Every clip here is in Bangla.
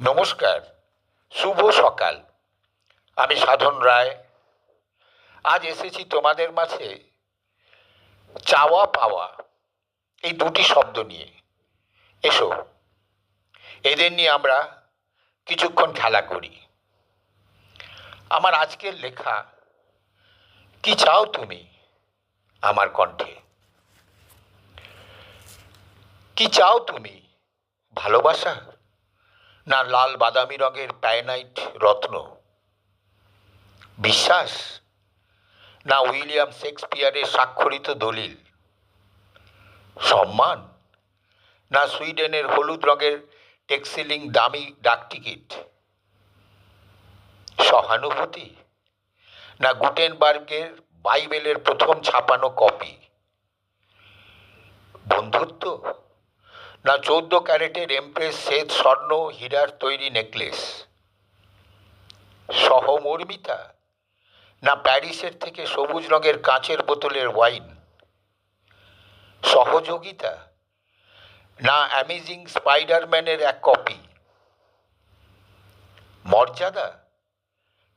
নমস্কার, শুভ সকাল। আমি সাধন রায়। আজ এসেছি তোমাদের মাঝে চাওয়া পাওয়া, এই দুটি শব্দ নিয়ে। এসো, এদের নিয়ে আমরা কিছুক্ষণ খেলা করি। আমার আজকের লেখা, কি চাও তুমি আমার কণ্ঠে? কি চাও তুমি ভালোবাসা? না লাল বাদামি রঙের প্যানাইট রত্ন। বিশ্বাস? না উইলিয়াম শেক্সপিয়ারের স্বাক্ষরিত দলিল। সম্মান? না সুইডেনের হলুদ রঙের টেক্সিলিং দামি ডাকটিকিট সহানুভূতি? না গুটেনবার্গের বাইবেলের প্রথম ছাপানো কপি। বন্ধুত্ব? না চৌদ্দ ক্যারেটের এমপ্রেস শ্বেত স্বর্ণ হীরার তৈরি নেকলেস। সহমর্মিতা, না প্যারিসের থেকে সবুজ রঙের কাঁচের বোতলের ওয়াইন। সহযোগিতা, না অ্যামেজিং স্পাইডারম্যানের এক কপি। মর্যাদা,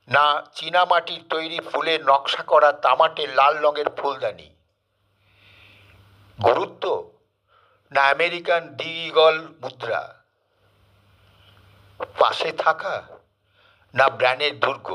না চীনামাটির তৈরি ফুলে নকশা করা তামাটে লাল রঙের ফুলদানি। গুরুত্ব না আমেরিকান ডিগল মুদ্রা পাশে থাকা না ব্র্যান্ডের দুর্গ।